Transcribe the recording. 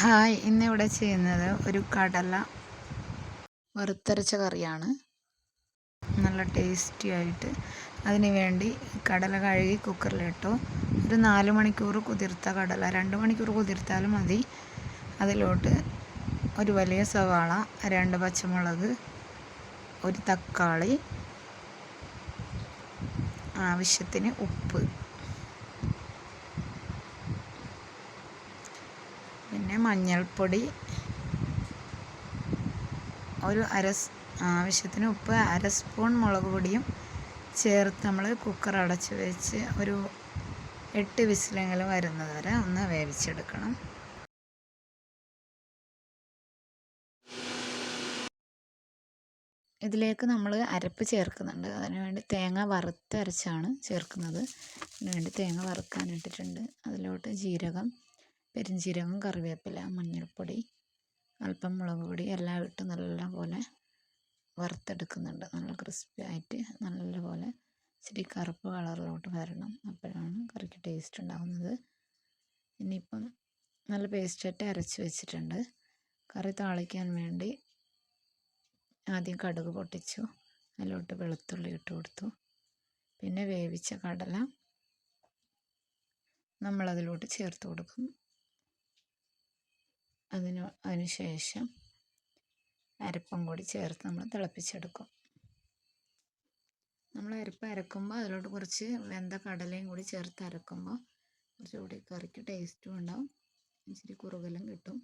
Hi ഇന്നിവിടെ ചെയ്യുന്നത് ഒരു കടല വറുത്തരച്ച കറിയാണ്. നല്ല ടേസ്റ്റി ആയിട്ട്. അതിന് വേണ്ടി കടല കഴുകി കുക്കറിലിട്ടു ഒരു നാല് മണിക്കൂർ കുതിർത്ത കടല. രണ്ട് മണിക്കൂർ കുതിർത്താലും മതി. അതിലോട്ട് ഒരു വലിയ സവാള രണ്ട് പച്ചമുളക് ഒരു തക്കാളി ആവശ്യത്തിന് ഉപ്പ്. പിന്നെ മഞ്ഞൾപ്പൊടി ഒരു അര ആവശ്യത്തിന് ഉപ്പ് അര സ്പൂൺ മുളക് പൊടിയും ചേർത്ത് നമ്മൾ കുക്കർ അടച്ച് വെച്ച് ഒരു എട്ട് വിസിലെങ്കിൽ വരുന്നത് വരെ ഒന്ന് വേവിച്ചെടുക്കണം. ഇതിലേക്ക് നമ്മൾ അരപ്പ് ചേർക്കുന്നുണ്ട്. അതിനുവേണ്ടി തേങ്ങ വറുത്തരച്ചാണ് ചേർക്കുന്നത്. അതിനുവേണ്ടി തേങ്ങ വറുക്കാനിട്ടിട്ടുണ്ട് അതിലോട്ട് ജീരകം പെരുംജീരകം കറിവേപ്പില മഞ്ഞൾപ്പൊടി അല്പം മുളക് പൊടി എല്ലാം ഇട്ട് നല്ലപോലെ വറുത്തെടുക്കുന്നുണ്ട്. നല്ല ക്രിസ്പി ആയിട്ട് നല്ലപോലെ ഇച്ചിരി കറുപ്പ് കളറിലോട്ട് വരണം. അപ്പോഴാണ് കറിക്ക് ടേസ്റ്റ് ഉണ്ടാകുന്നത് ഇനിയിപ്പം നല്ല പേസ്റ്റായിട്ട് അരച്ച് വെച്ചിട്ടുണ്ട്. കറി താളിക്കാൻ വേണ്ടി ആദ്യം കടുക് പൊട്ടിച്ചു. അതിലോട്ട് വെളുത്തുള്ളി ഇട്ട് കൊടുത്തു. പിന്നെ വേവിച്ച കടല നമ്മളതിലോട്ട് ചേർത്ത് കൊടുക്കും. അതിന് അതിന് ശേഷം അരപ്പും കൂടി ചേർത്ത് നമ്മൾ തിളപ്പിച്ചെടുക്കും. നമ്മൾ അരപ്പ് അരക്കുമ്പോൾ അതിലോട്ട് കുറച്ച് വെന്ത കടലയും കൂടി ചേർത്ത് അരക്കുമ്പോൾ കുറച്ചുകൂടി കറിക്ക് ടേസ്റ്റും ഉണ്ടാവും. ഇച്ചിരി കുറുകലും കിട്ടും.